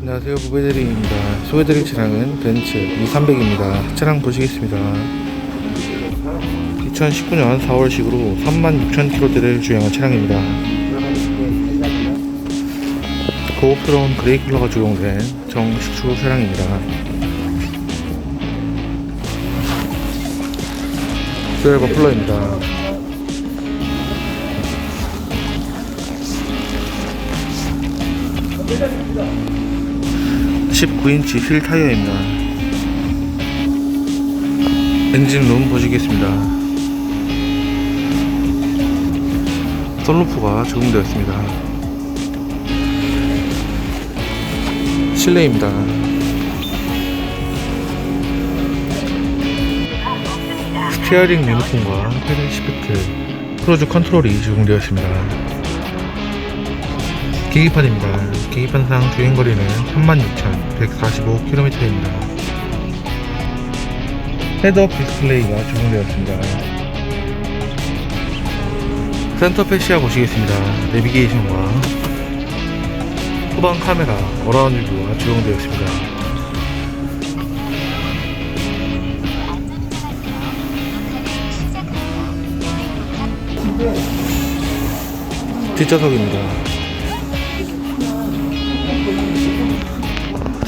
안녕하세요. 부배드림입니다. 소개드릴 차량은 벤츠 2300입니다. 차량 보시겠습니다. 2019년 4월식으로 36,000km대를 주행한 차량입니다. 고급스러운 그레이 컬러가 적용된 정식추 차량입니다. 듀얼 버플러입니다 19인치 휠 타이어입니다. 엔진 룸 보시겠습니다. 썬루프가 적용되었습니다. 실내입니다. 스티어링 리모컨과 패들 시프트, 크루즈 컨트롤이 적용되었습니다. 계기판입니다. 계기판상 주행거리는 36,145km입니다. 헤드업 디스플레이가 적용되었습니다. 센터 패시아 보시겠습니다. 내비게이션과 후방 카메라, 어라운드 뷰가 적용되었습니다. 뒷좌석입니다.